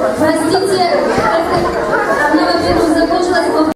Простите,